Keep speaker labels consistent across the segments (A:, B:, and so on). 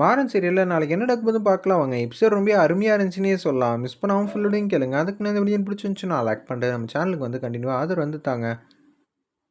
A: மாறன் சீரியலில் நாளைக்கு என்ன நடக்கும்போது பார்க்கலாம் வாங்க. எபிசோட் ரொம்ப அருமையாக இருந்துச்சுன்னே சொல்லலாம். மிஸ் பண்ணாமல் ஃபுல்லோடையும் கேளுங்க. அதுக்கு நான் இந்த வீடியோ பிடிச்சிருந்துச்சுன்னா லைக் பண்ணுறேன் நம்ம சேனலுக்கு வந்து கண்டினியூவாக ஆதரவு வந்து தாங்க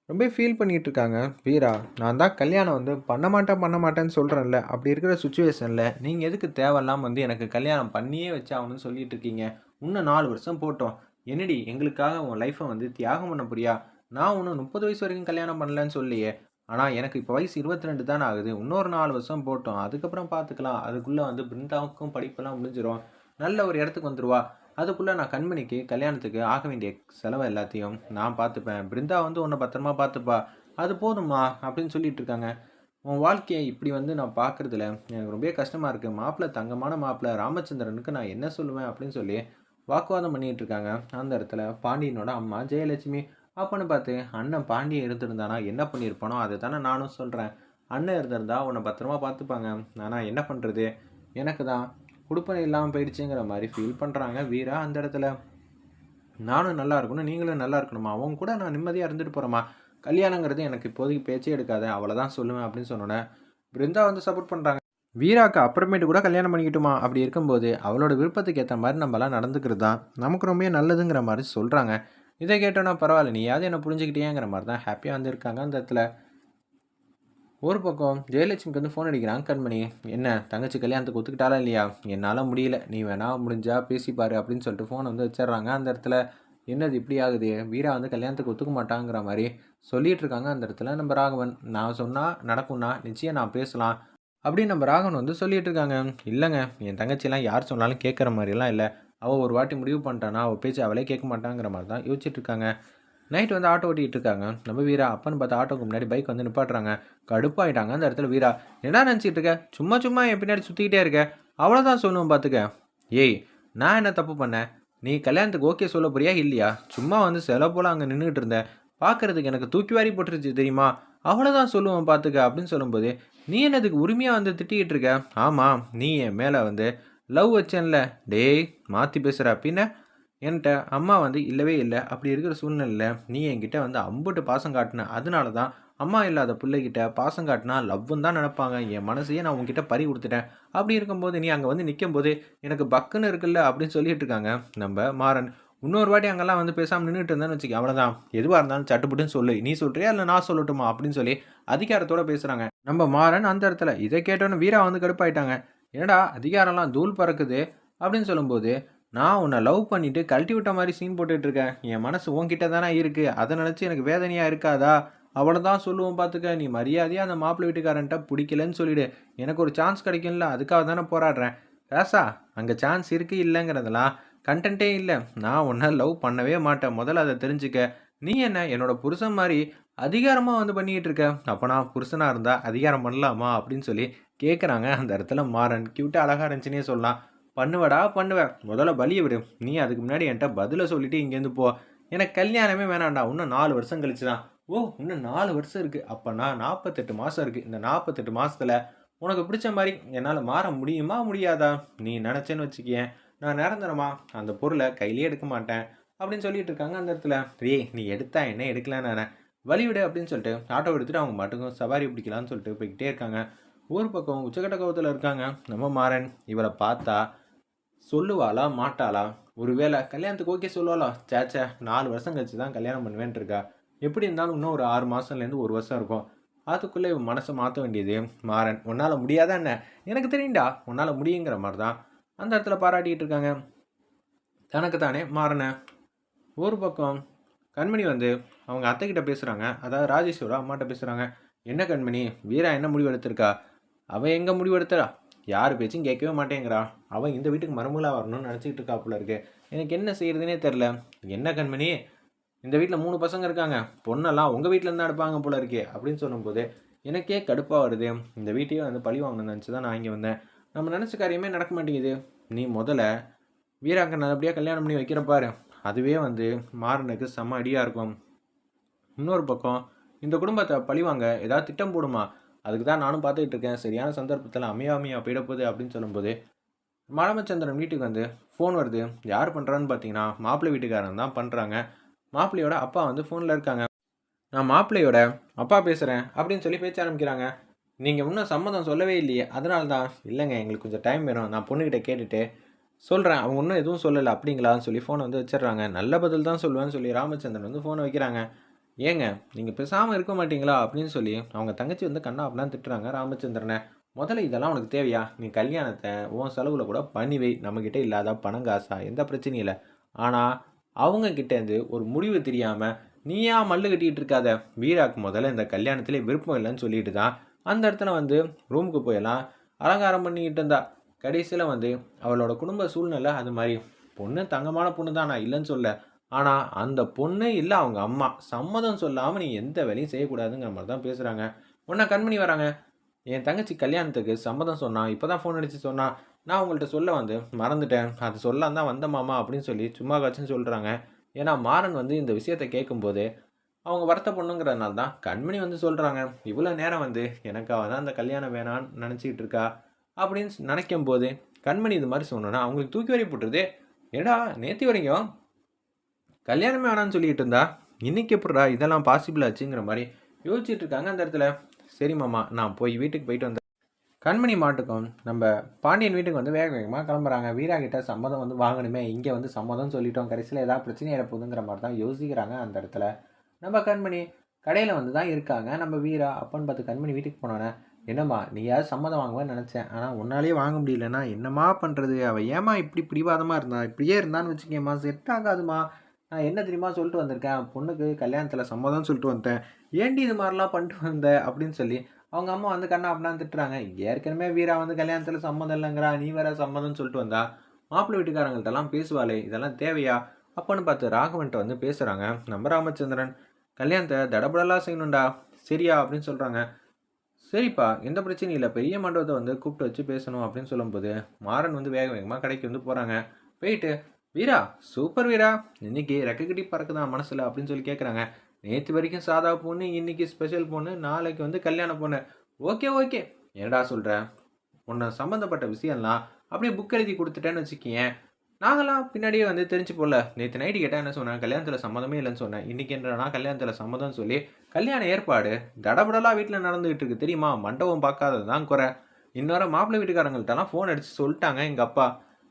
A: ரொம்ப ஃபீல் பண்ணிகிட்டு இருக்காங்க. வீரா நான் தான் கல்யாணம் வந்து பண்ண மாட்டேன் பண்ண மாட்டேன்னு சொல்கிறேன்ல அப்படி இருக்கிற சுச்சுவேஷனில் நீங்கள் எதுக்கு தேவையில்லாமல் வந்து எனக்கு கல்யாணம் பண்ணியே வச்சாகணும்னு சொல்லிட்டு இருக்கீங்க? இன்னும் நாலு வருஷம் போட்டோம். என்னடி எங்களுக்காக உன் லைஃப்பை வந்து தியாகம் பண்ண புரியா நான் ஒன்று முப்பது வயசு வரைக்கும் கல்யாணம் பண்ணலன்னு சொல்லியே. ஆனால் எனக்கு இப்போ வயசு இருபத்தி ரெண்டு தான் ஆகுது. இன்னொரு நாலு வருஷம் போட்டோம். அதுக்கப்புறம் பார்த்துக்கலாம் அதுக்குள்ளே வந்து பிருந்தாவுக்கும் படிப்பெல்லாம் முடிஞ்சிடும் நல்ல ஒரு இடத்துக்கு வந்துடுவா அதுக்குள்ளே நான் கண்மணிக்கு கல்யாணத்துக்கு ஆக வேண்டிய செலவு எல்லாத்தையும் நான் பார்த்துப்பேன் பிருந்தா வந்து உன்னை பத்திரமா பார்த்துப்பா அது போதுமா அப்படின்னு சொல்லிட்டு இருக்காங்க. உன் வாழ்க்கையை இப்படி வந்து நான் பார்க்குறதுல எனக்கு ரொம்ப கஷ்டமாக இருக்குது மாப்பிள்ளை தங்கமான மாப்பிள்ளை. ராமச்சந்திரனுக்கு நான் என்ன சொல்லுவேன் அப்படின்னு சொல்லி வாக்குவாதம் பண்ணிகிட்டு இருக்காங்க. அந்த இடத்துல பாண்டியனோட அம்மா ஜெயலட்சுமி அப்போன்னு பார்த்து அண்ணன் பாண்டியன் இருந்திருந்தானா என்ன பண்ணியிருப்பானோ அதை தானே நானும் சொல்கிறேன் அண்ணன் இருந்திருந்தா உன்னை பத்திரமா பார்த்துப்பாங்க. ஆனால் என்ன பண்ணுறது எனக்கு தான். கொடுப்பனை இல்லாமல் போயிடுச்சுங்கிற மாதிரி ஃபீல் பண்ணுறாங்க வீரா அந்த இடத்துல. நானும் நல்லா இருக்கணும் நீங்களும் நல்லா இருக்கணுமா? அவங்க கூட நான் நிம்மதியாக இருந்துட்டு போகிறோமா கல்யாணங்கிறது எனக்கு இப்போதைக்கு பேச்சே எடுக்காது அவளை தான் சொல்லுவேன் அப்படின்னு சொன்னோன்னே பிருந்தா வந்து சப்போர்ட் பண்ணுறாங்க வீராக்கு அப்புறமேட்டு கூட கல்யாணம் பண்ணிக்கிட்டுமா? அப்படி இருக்கும்போது அவளோட விருப்பத்துக்கு ஏற்ற மாதிரி நம்மளாம் நடந்துக்கிறது தான் நமக்கு ரொம்ப நல்லதுங்கிற மாதிரி சொல்கிறாங்க இதை கேட்டோன்னா பரவாயில்ல நீயாவது என்ன புரிஞ்சுக்கிட்டேங்கிற மாதிரி தான் ஹாப்பியாக வந்திருக்காங்க. அந்த இடத்துல ஒரு பக்கம் ஜெயலட்சுமிக்கு வந்து ஃபோன் அடிக்கிறாங்க கண்மணி என்ன தங்கச்சி கல்யாணத்துக்கு ஒத்துக்கிட்டாலா இல்லையா? என்னால் முடியல. நீ வேணா முடிஞ்சா பேசிப்பாரு அப்படின்னு சொல்லிட்டு ஃபோனை வந்து வச்சிடுறாங்க. அந்த இடத்துல என்னது இப்படி ஆகுது? வீரா வந்து கல்யாணத்துக்கு ஒத்துக்க மாட்டாங்கிற மாதிரி சொல்லிகிட்டு இருக்காங்க. அந்த இடத்துல நம்ம ராகவன் நான் சொன்னால் நடக்கும்னா நிச்சயம் நான் பேசலாம் அப்படின்னு நம்ம ராகவன் வந்து சொல்லிகிட்டு இருக்காங்க. இல்லைங்க என் தங்கச்சியெல்லாம் யார் சொன்னாலும் கேட்குற மாதிரிலாம் இல்லை. அவள் ஒரு வாட்டி முடிவு பண்ணிட்டானா அவள் பேச்சு அவளே கேட்க மாட்டாங்கிற மாதிரி தான் யோசிச்சுட்டு இருக்காங்க. நைட் வந்து ஆட்டோ ஓட்டிகிட்டு இருக்காங்க. நம்ம வீரா அப்பன்னு பார்த்து ஆட்டோக்கு முன்னாடி பைக் வந்து நிப்பாட்டுறாங்க. கடுப்பாயிட்டாங்க அந்த இடத்துல வீரா. என்ன நினச்சிட்டு இருக்க? சும்மா சும்மா என் பின்னாடி சுற்றிக்கிட்டே இருக்க. அவ்வளோதான் சொல்லுவோம் பார்த்துக்க ஏய் நான் என்ன தப்பு பண்ணேன்? நீ கல்யாணத்துக்கு ஓகே சொல்ல போறியா? இல்லையா? சும்மா வந்து செல போல் அங்கே நின்றுட்டு இருந்தேன். பார்க்கறதுக்கு எனக்கு தூக்கி வாரி போட்டுருச்சு தெரியுமா? அவ்வளோதான் சொல்லுவேன் பார்த்துக்க அப்படின்னு சொல்லும்போது நீ என்னதுக்கு உரிமையாக வந்து திட்டிக்கிட்டு இருக்க? ஆமாம் நீ என் மேலே வந்து லவ் வச்சேன்ல. டேய் மாற்றி பேசுகிற பின்ன என்கிட்ட அம்மா வந்து இல்லவே இல்லை. அப்படி இருக்கிற சூழ்நிலையில் நீ என்கிட்ட வந்து அம்புட்டு பாசம் காட்டின. அதனால தான் அம்மா இல்லாத பிள்ளைகிட்ட பாசம் காட்டினா லவ்வும் தான் நினப்பாங்க. என் மனசையே நான் உங்ககிட்ட பறி கொடுத்துட்டேன். அப்படி இருக்கும்போது நீ அங்கே வந்து நிற்கும் போது எனக்கு பக்குன்னு இருக்குல்ல அப்படின்னு சொல்லிட்டு இருக்காங்க. நம்ம மாறன் இன்னொரு வாட்டி அங்கெல்லாம் வந்து பேசாமல் நின்றுட்டு இருந்தான்னு வச்சுக்க அவ்வளோதான் எதுவாக இருந்தாலும் சட்டுப்புட்டுன்னு சொல்லு. நீ சொல்கிறியா இல்லை நான் சொல்லட்டுமா? அப்படின்னு சொல்லி அதிகாரத்தோட பேசுகிறாங்க நம்ம மாறன் அந்த இடத்துல இதை கேட்டோன்னு வீரா வந்து கடுப்பாயிட்டாங்க. என்னடா அதிகாரம்லாம் தூள் பறக்குது அப்படின்னு சொல்லும்போது நான் உன்னை லவ் பண்ணிவிட்டு கழட்டி விட்ட மாதிரி சீன் போட்டுட்ருக்கேன் என் மனசு உன்கிட்ட தானே இருக்குது அதை நினச்சி எனக்கு வேதனையாக இருக்காதா? அவ்வளோதான் சொல்லுவோம் பார்த்துக்க நீ மரியாதையாக அந்த மாப்பிள்ளை வீட்டுக்காரன்ட்ட பிடிக்கலன்னு சொல்லிடு. எனக்கு ஒரு சான்ஸ் கிடைக்கும்ல. அதுக்காக தானே போராடுறேன். ராசா அங்கே சான்ஸ் இருக்குது இல்லைங்கிறதெல்லாம் கண்டென்ட்டே இல்லை. நான் உன்னை லவ் பண்ணவே மாட்டேன். முதல்ல அதை தெரிஞ்சுக்க. நீ என்ன என்னோட புருஷன் மாதிரி அதிகாரமாக வந்து பண்ணிக்கிட்டு இருக்க? அப்போ நான் புருஷனாக இருந்தால் அதிகாரம் பண்ணலாமா? அப்படின்னு சொல்லி கேட்குறாங்க அந்த இடத்துல மாறன் கியூட்டாக அழகாக இருந்துச்சுன்னே சொல்லலாம். பண்ணுவடா பண்ணுவேன் முதல்ல பலியை விடு. நீ அதுக்கு முன்னாடி என்கிட்ட பதிலை சொல்லிவிட்டு இங்கேருந்து போ. எனக்கு கல்யாணமே வேணாண்டா இன்னும் நாலு வருஷம் கழிச்சு தான் ஓ இன்னும் நாலு வருஷம் இருக்குது அப்போனா நாற்பத்தெட்டு மாதம் இருக்குது இந்த நாற்பத்தெட்டு மாதத்தில் உனக்கு பிடிச்ச மாதிரி என்னால் மாற முடியுமா முடியாதா? நீ நினச்சேன்னு வச்சுக்கியேன். நான் நிரந்தரமா அந்த பொருளை கையிலே எடுக்க மாட்டேன். அப்படின்னு சொல்லிட்டு இருக்காங்க அந்த இடத்துல. ஏய் நீ எடுத்தா என்ன எடுக்கலாம் நானே? வழிவிடு அப்படின்னு சொல்லிட்டு ஆட்டோ எடுத்துகிட்டு அவங்க மட்டும் சவாரி பிடிக்கலான்னு சொல்லிட்டு போய்கிட்டே இருக்காங்க. ஊர் பக்கம் உச்சக்கட்ட கோபத்தில் இருக்காங்க. நம்ம மாறன் இவளை பார்த்தா சொல்லுவாளா மாட்டாளா? ஒருவேளை கல்யாணத்துக்கு ஓகே சொல்லுவாளா? சேச்சே நாலு வருஷம் கழிச்சு தான் கல்யாணம் பண்ணுவேன்ட்டு இருக்கா? எப்படி இருந்தாலும் இன்னும் ஒரு ஆறு மாதம்லேருந்து ஒரு வருஷம் இருக்கும். அதுக்குள்ளே இவன் மனசை மாற்ற வேண்டியது மாறன். உன்னால் முடியாதா என்ன? எனக்கு தெரியும்டா. உன்னால் முடியுங்கிற மாதிரி தான் அந்த இடத்துல பாராட்டிகிட்டு இருக்காங்க. தனக்கு தானே மாறன ஒரு பக்கம் கண்மணி வந்து அவங்க அத்தைக்கிட்ட பேசுகிறாங்க அதாவது ராஜேஸ்வரா அம்மாட்ட பேசுகிறாங்க என்ன கண்மணி வீரா என்ன முடிவு எடுத்திருக்கா? அவன் எங்கே முடிவெடுத்தா யார் பேச்சும் கேட்கவே மாட்டேங்கிறா. அவன் இந்த வீட்டுக்கு மருமகளாக வரணும்னு நினச்சிக்கிட்டு இருக்காப்புல இருக்கு. எனக்கு என்ன செய்கிறதுனே தெரில என்ன கண்மணி இந்த வீட்டில் மூணு பசங்க இருக்காங்க. பொண்ணெல்லாம் உங்கள் வீட்டில் இருந்தால் எடுப்பாங்க போல இருக்கே அப்படின்னு சொல்லும்போது எனக்கே கடுப்பாக வருது. இந்த வீட்டையும் வந்து பழி வாங்கணும்னு நினச்சி தான் நான் இங்கே வந்தேன். நம்ம நினச்ச காரியமே நடக்க மாட்டேங்குது. நீ முதல்ல வீராங்க நல்லபடியாக கல்யாணம் பண்ணி வைக்கிற பாரு. அதுவே வந்து மாறனுக்கு செம்ம அடியாக இருக்கும். இன்னொரு பக்கம் இந்த குடும்பத்தை பழிவாங்க ஏதாவது திட்டம் போடுமா? அதுக்கு தான் நானும் பார்த்துக்கிட்டு இருக்கேன். சரியான சந்தர்ப்பத்தில் அமையாமையாக போயிடப்போகுது அப்படின்னு சொல்லும்போது மாலமச்சந்திரன் வீட்டுக்கு வந்து ஃபோன் வருது. யார் பண்ணுறான்னு பார்த்தீங்கன்னா மாப்பிள்ளை வீட்டுக்காரன் தான் பண்ணுறாங்க மாப்பிள்ளையோட அப்பா வந்து ஃபோனில் இருக்காங்க. நான் மாப்பிள்ளையோட அப்பா பேசுகிறேன் அப்படின்னு சொல்லி பேச்ச ஆரம்பிக்கிறாங்க. நீங்கள் இன்னும் சம்மதம் சொல்லவே இல்லையே. அதனால தான் இல்லைங்க எங்களுக்கு கொஞ்சம் டைம் வேணும். நான் பொண்ணுக்கிட்ட கேட்டுட்டு சொல்கிறேன் அவங்க இன்னும் எதுவும் சொல்லலை. அப்படிங்களான்னு சொல்லி ஃபோனை வந்து வச்சிடுறாங்க. நல்ல பதில் தான் சொல்லுவேன்னு சொல்லி ராமச்சந்திரன் வந்து ஃபோனை வைக்கிறாங்க. ஏங்க நீங்கள் பேசாமல் இருக்க மாட்டீங்களா? அப்படின்னு சொல்லி அவங்க தங்கச்சி வந்து கண்ணா அப்படின்னு திட்டுறாங்க ராமச்சந்திரனை. முதல்ல இதெல்லாம் உனக்கு தேவையா? நீ கல்யாணத்தை உன் செலவில் கூட பண்ணி வை. நம்மக்கிட்ட இல்லாத பணம் காசா? எந்த பிரச்சனையும் இல்லை. ஆனால் அவங்க கிட்டேருந்து ஒரு முடிவு தெரியாமல் நீயா மல்லு கட்டிக்கிட்டு இருக்காத. வீராக்கு முதல்ல இந்த கல்யாணத்திலே விருப்பம் இல்லைன்னு சொல்லிட்டு தான் அந்த இடத்துல வந்து ரூமுக்கு போயெல்லாம் அலங்காரம் பண்ணிக்கிட்டு இருந்தா. கடைசியில் வந்து அவளோட குடும்ப சூழ்நிலை அது மாதிரி. பொண்ணு தங்கமான பொண்ணு தான் நான் இல்லைன்னு சொல்ல ஆனால் அந்த பொண்ணு இல்லை அவங்க அம்மா. சம்மதம் சொல்லாமல் நீ எந்த வேலையும் செய்யக்கூடாதுங்கிற மாதிரி தான் பேசுகிறாங்க உன்னை கண்மணி வராங்க. என் தங்கச்சி கல்யாணத்துக்கு சம்மதம் சொன்னான் இப்போ தான் ஃபோன் அடித்து சொன்னான் நான் உங்கள்கிட்ட சொல்ல வந்து மறந்துட்டேன். அது சொல்லாம தான் வந்த மாமா அப்படின்னு சொல்லி சும்மா காச்சுன்னு சொல்கிறாங்க ஏன்னா மாறன் வந்து இந்த விஷயத்தை கேட்கும்போது அவங்க வருத்த பொண்ணுங்கிறதுனால தான் கண்மணி வந்து சொல்கிறாங்க இவ்வளோ நேரம் வந்து எனக்காக தான் அந்த கல்யாணம் வேணான்னு நினச்சிக்கிட்டு இருக்கா? அப்படின்னு நினைக்கும் போது கண்மணி இது மாதிரி சொன்னோன்னா அவங்களுக்கு தூக்கி வரி போட்டுருது. ஏடா நேற்று வரைக்கும் கல்யாணமே வேணான்னு சொல்லிட்டு இருந்தா இன்னைக்கு எப்படா இதெல்லாம் பாசிபிள் ஆச்சுங்கிற மாதிரி யோசிச்சுட்டு இருக்காங்க அந்த இடத்துல. சரி மாமா நான் போய் வீட்டுக்கு போயிட்டு வந்தேன். கண்மணி மாட்டுக்கும் நம்ம பாண்டியன் வீட்டுக்கு வந்து வேக வேகமாக கிளம்புறாங்க. வீரா கிட்ட சம்மதம் வந்து வாங்கணுமே இங்கே வந்து சம்மதம் சொல்லிட்டோம். கடைசியில் ஏதாவது பிரச்சனை ஏற்போகுதுங்கிற மாதிரி தான் யோசிக்கிறாங்க அந்த இடத்துல. நம்ம கண்மணி கடையில் வந்து தான் இருக்காங்க. நம்ம வீரா அப்பன்னு பார்த்து கண்மணி வீட்டுக்கு போனோன்னே என்னம்மா நீயாவது சம்மதம் வாங்குவேன்னு நினச்சேன். ஆனால் உன்னாலேயே வாங்க முடியலன்னா என்னம்மா பண்ணுறது அவள் ஏமா இப்படி பிடிவாதமாக இருந்தா? இப்படியே இருந்தான்னு வச்சுக்கேம்மா செட் ஆகாதுமா நான் என்ன தெரியுமா சொல்லிட்டு வந்திருக்கேன்? பொண்ணுக்கு கல்யாணத்தில் சம்மதம் சொல்லிட்டு வந்தேன் ஏண்டி இது மாதிரிலாம் பண்ணிட்டு வந்த? அப்படின்னு சொல்லி அவங்க அம்மா வந்து கண்ணா அப்படின்னா திட்டுறாங்க. ஏற்கனவே வீரா வந்து கல்யாணத்தில் சம்மதம் இல்லைங்கிறா. நீ வேற சம்மதம்னு சொல்லிட்டு வந்தா? மாப்பிள்ளை வீட்டுக்காரங்கள்ட்டலாம் பேசுவாளே இதெல்லாம் தேவையா? அப்போன்னு பார்த்து ராகவன்ட்ட வந்து பேசுகிறாங்க நம்ம ராமச்சந்திரன் கல்யாணத்தை தடபடலாக செய்யணும்டா. சரியா? அப்படின்னு சொல்கிறாங்க சரிப்பா எந்த பிரச்சனையும் இல்லை. பெரிய மண்டபத்தை வந்து கூப்பிட்டு வச்சு பேசணும் அப்படின்னு சொல்லும்போது மாறன் வந்து வேக வேகமாக கடைக்கு வந்து போகிறாங்க போயிட்டு வீரா சூப்பர் வீரா. இன்னைக்கு ரெக்ககட்டி பறக்குதான் மனசில் அப்படின்னு சொல்லி கேட்குறாங்க நேற்று வரைக்கும் சாதா பொண்ணு இன்னைக்கு ஸ்பெஷல் பொண்ணு நாளைக்கு வந்து கல்யாண பொண்ணு. Okay okay. என்னடா சொல்கிறேன் உன்னை சம்மந்தப்பட்ட விஷயம்லாம் அப்படியே புக் எழுதி கொடுத்துட்டேன்னு வச்சுக்கேன் நாங்களாம் பின்னாடியே வந்து தெரிஞ்சு போல நேற்று நைட்டு கேட்டால் என்ன சொன்னேன்? கல்யாணத்தில் சம்மந்தமே இல்லைன்னு சொன்னேன். இன்றைக்கி என்றனா கல்யாணத்தில் சம்மதம்னு சொல்லி கல்யாண ஏற்பாடு தடபடலாக வீட்டில் நடந்துகிட்டு இருக்கு தெரியுமா? மண்டபம் பார்க்காதது தான் குறை. இன்னொரு மாப்பிள்ளை வீட்டுக்காரங்கள்ட்டலாம் ஃபோன் அடித்து சொல்லிட்டாங்க எங்கள் அப்பா.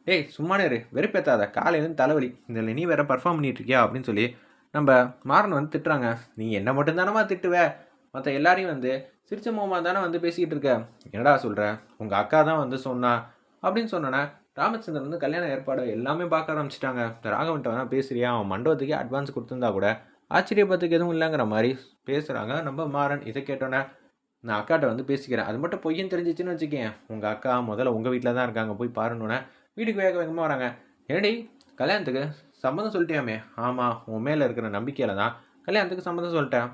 A: ஏய் சும்மானே இரு. வெறுப்பேத்தாத. காலையிலேருந்து தலைவலி. இதில் நீ வேற பர்ஃபார்ம் பண்ணிட்டு இருக்கியா அப்படின்னு சொல்லி நம்ம மாறன் வந்து திட்டுறாங்க. நீ என்ன மட்டும் தானமா திட்டுவ? மற்ற எல்லாரையும் வந்து சிரிச்ச மோமா தானே வந்து பேசிக்கிட்டு இருக்க? என்னடா சொல்கிற உங்கள் அக்கா தான் வந்து சொன்னா? அப்படின்னு சொன்னோன்னே ராமச்சந்திரன் வந்து கல்யாண ஏற்பாடு எல்லாமே பார்க்க ஆரம்பிச்சிட்டாங்க. ராகவன்ட்ட வேணா பேசுறியா? அவன் மண்டபத்துக்கே அட்வான்ஸ் கொடுத்துருந்தா கூட ஆச்சரியப்பத்துக்கு எதுவும் இல்லைங்கிற மாதிரி பேசுகிறாங்க நம்ம மாறன் இதை கேட்டோன்னே நான் அக்காட்ட வந்து பேசிக்கிறேன். அது மட்டும் பொய்யன்னு தெரிஞ்சிச்சுன்னு வச்சுக்கேன் உங்கள் அக்கா முதல்ல உங்கள் வீட்டில் தான் இருக்காங்க. போய் பாருன்னொன்னே வீட்டுக்கு வேக வேகமாக வராங்க. ஏடி கல்யாணத்துக்கு சம்மதம் சொல்லிட்டியாமே? ஆமாம் உன் மேலே இருக்கிற நம்பிக்கையில் தான் கல்யாணத்துக்கு சம்மந்தம் சொல்லிட்டேன்.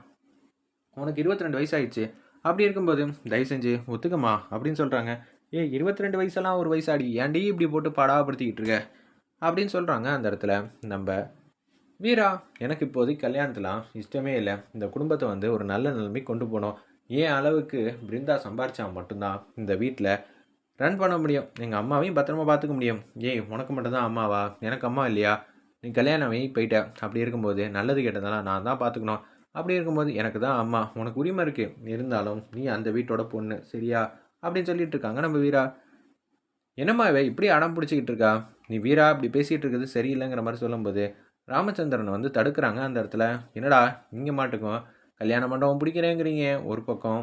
A: உனக்கு இருபத்தி ரெண்டு வயசு அப்படி இருக்கும்போது தயவு செஞ்சு ஒத்துக்கம்மா அப்படின்னு சொல்கிறாங்க ஏ இருபத்தி ரெண்டு வயசெல்லாம் ஒரு வயசாடி. ஏன்டி இப்படி போட்டு பாடாப்படுத்திக்கிட்டு இருக்க? அப்படின்னு சொல்கிறாங்க அந்த இடத்துல நம்ம வீரா. எனக்கு இப்போதைக்கு கல்யாணத்துலாம் இஷ்டமே இல்லை. இந்த குடும்பத்தை வந்து ஒரு நல்ல நிலைமை கொண்டு போகணும் ஏன் அளவுக்கு பிருந்தா சம்பாரிச்சா மட்டும்தான் இந்த வீட்டில் ரன் பண்ண முடியும். எங்கள் அம்மாவையும் பத்திரமா பார்த்துக்க முடியும். ஏய் உனக்கு மட்டும்தான் அம்மாவா? எனக்கு அம்மா இல்லையா? நீ கல்யாணம் ஆகி போயிட்ட. அப்படி இருக்கும்போது நல்லது கெட்டதெல்லாம் நான் தான் பார்த்துக்கணும் அப்படி இருக்கும்போது எனக்கு தான் அம்மா. உனக்கு உரிமை இருக்குது இருந்தாலும் நீ அந்த வீட்டோட பொண்ணு சரியா? அப்படின்னு சொல்லிட்டு இருக்காங்க நம்ம வீரா. என்னம்மா இவ இப்படி அடம் பிடிச்சிக்கிட்டு இருக்கா? நீ வீரா இப்படி பேசிகிட்டு இருக்கிறது சரியில்லைங்கிற மாதிரி சொல்லும்போது ராமச்சந்திரன் வந்து தடுக்கிறாங்க அந்த இடத்துல. என்னடா இங்கே மாட்டுக்கும் கல்யாண மண்டபம் பிடிக்கிறேங்கிறீங்க. ஒரு பக்கம்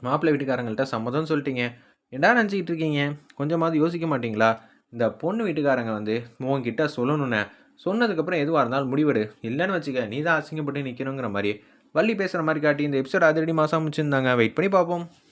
A: மாப்பிள்ளை வீட்டுக்காரங்கள்ட்ட சம்மதம் சொல்லிட்டீங்க. என்னடா நினச்சிக்கிட்டு இருக்கீங்க? கொஞ்சமாவது யோசிக்க மாட்டீங்களா? இந்த பொண்ணு வீட்டுக்காரங்க வந்து உங்ககிட்ட சொல்லணுண்ணே சொன்னதுக்கப்புறம் எதுவாக இருந்தாலும் முடிவெடு. இல்லைன்னு வச்சுக்க நீ தான் அசிங்கப்பட்டு நிற்கணுங்கிற மாதிரி. வள்ளி பேசுகிற மாதிரி காட்டி இந்த எபிசோட் அதிரடி மாதம் முடிச்சிருந்தாங்க. வெயிட் பண்ணி பார்ப்போம்.